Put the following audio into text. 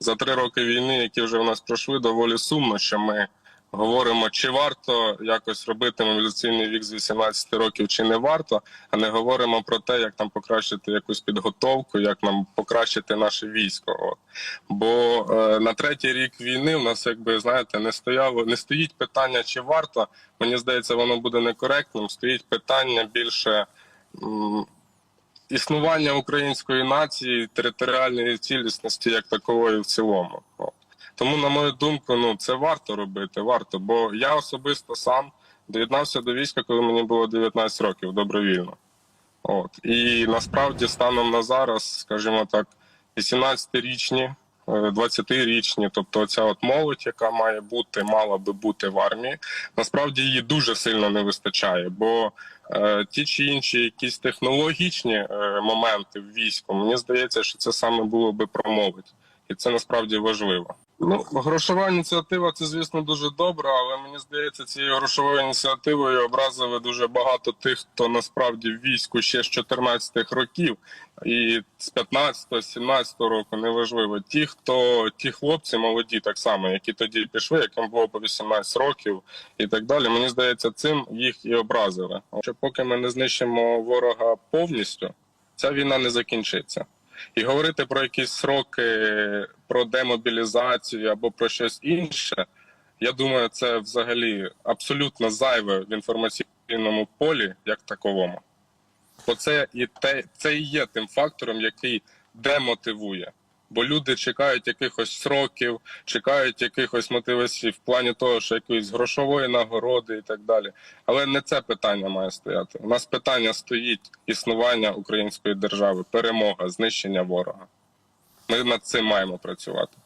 за три роки війни, які вже в нас пройшли, доволі сумно, що ми говоримо, чи варто якось робити мобілізаційний вік з 18 років, чи не варто, а не говоримо про те, як нам покращити якусь підготовку, як нам покращити наше військо. От. Бо е, на третій рік війни в нас, якби знаєте, не стояло, не стоїть питання, чи варто. Мені здається, воно буде некоректним. Стоїть питання більше. Існування української нації, територіальної цілісності як такової в цілому. Тому, на мою думку, ну це варто робити, варто. Бо я особисто сам доєднався до війська, коли мені було 19 років добровільно. От. І насправді, станом на зараз, скажімо так, 18-річні, е, 20-річні, тобто ця от молодь, яка має бути, мала би бути в армії, насправді її дуже сильно не вистачає. Бо е, ті чи інші якісь технологічні е, моменти в війську, мені здається, що це саме було би про молодь. І це насправді важливо. Ну, грошова ініціатива це, звісно, дуже добре, але мені здається, цією грошовою ініціативою образили дуже багато тих, хто насправді в війську ще з 14-х років, і з 15-го, 17-го року, неважливо. Ті, хто ті хлопці молоді, так само, які тоді пішли, яким було по 18 років і так далі. Мені здається, цим їх і образили. Що поки ми не знищимо ворога повністю, ця війна не закінчиться. І говорити про якісь сроки, про демобілізацію або про щось інше, я думаю, це взагалі абсолютно зайве в інформаційному полі як таковому. Бо це і те, це і є тим фактором, який демотивує. Бо люди чекають якихось сроків, чекають якихось мотивацій в плані того, що якоїсь грошової нагороди і так далі. Але не це питання має стояти. У нас питання стоїть існування української держави, перемога, знищення ворога. Ми над цим маємо працювати.